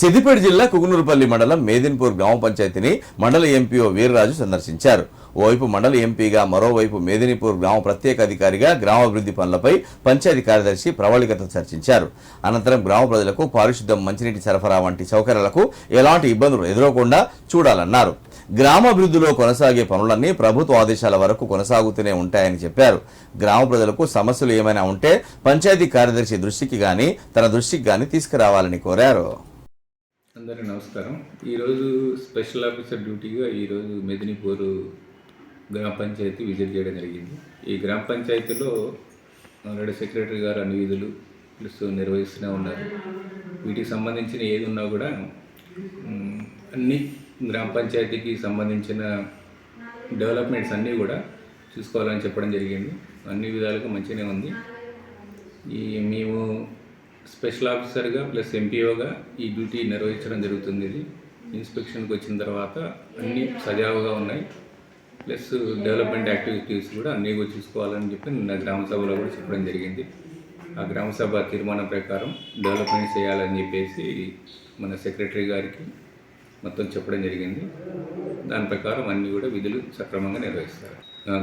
సిద్దిపేట జిల్లా కుగునూరుపల్లి మండలం మేదిన్పూర్ గ్రామ పంచాయతీని మండల ఎంపీఓ వీర్రాజు సందర్శించారు. ఓవైపు మండల ఎంపీగా మరోవైపు మేదినీపూర్ గ్రామ ప్రత్యేక అధికారిగా గ్రామాభివృద్ధి పనులపై పంచాయతీ కార్యదర్శి ప్రవళికతో చర్చించారు. అనంతరం గ్రామ ప్రజలకు పారిశుద్ధం మంచినీటి సరఫరా వంటి సౌకర్యాలకు ఎలాంటి ఇబ్బందులు ఎదురకుండా చూడాలన్నారు. గ్రామాభివృద్ధిలో కొనసాగే పనులన్నీ ప్రభుత్వ ఆదేశాల వరకు కొనసాగుతూనే ఉంటాయని చెప్పారు. గ్రామ ప్రజలకు సమస్యలు ఏమైనా ఉంటే పంచాయతీ కార్యదర్శి దృష్టికి గాని తన దృష్టికి గాని తీసుకురావాలని కోరారు. అందరికీ నమస్కారం. ఈరోజు స్పెషల్ ఆఫీసర్ డ్యూటీగా ఈరోజు మెదినిపూర్ గ్రామ పంచాయతీ విజిట్ చేయడం జరిగింది. ఈ గ్రామ పంచాయతీలో ఆల్రెడీ సెక్రటరీ గారు అన్ని విధులు ప్లస్ నిర్వహిస్తూనే ఉన్నారు. వీటికి సంబంధించిన ఏది ఉన్నా కూడా అన్ని గ్రామ పంచాయతీకి సంబంధించిన డెవలప్మెంట్స్ అన్నీ కూడా చూసుకోవాలని చెప్పడం జరిగింది. అన్ని విధాలుగా మంచిగానే ఉంది. ఈ మేము స్పెషల్ ఆఫీసర్గా ప్లస్ ఎంపీఓగా ఈ డ్యూటీ నిర్వహించడం జరుగుతుంది ఇది. ఇన్స్పెక్షన్కి వచ్చిన తర్వాత అన్నీ సజావుగా ఉన్నాయి. ప్లస్ డెవలప్మెంట్ యాక్టివిటీస్ కూడా అన్నీ కూడా చూసుకోవాలని చెప్పి నిన్న గ్రామ సభలో కూడా చెప్పడం జరిగింది. ఆ గ్రామ సభ తీర్మానం ప్రకారం డెవలప్మెంట్ చేయాలని చెప్పేసి మన సెక్రటరీ గారికి మొత్తం చెప్పడం జరిగింది. దాని ప్రకారం అన్నీ కూడా విధులు సక్రమంగా నిర్వహిస్తారు.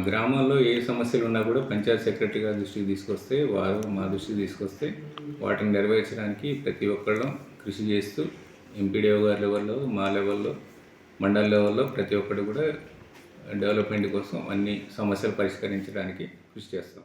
గ్రామాల్లో ఏ సమస్యలు ఉన్నా కూడా పంచాయత్ సెక్రటరీ గారి దృష్టికి తీసుకొస్తే వారు మా దృష్టికి తీసుకొస్తే వాటిని నెరవేర్చడానికి ప్రతి ఒక్కళ్ళం కృషి చేస్తూ ఎంపీడీఓ గారి లెవెల్లో మా లెవెల్లో మండల లెవెల్లో ప్రతి ఒక్కరు కూడా డెవలప్మెంట్ కోసం అన్ని సమస్యలు పరిష్కరించడానికి కృషి చేస్తాం.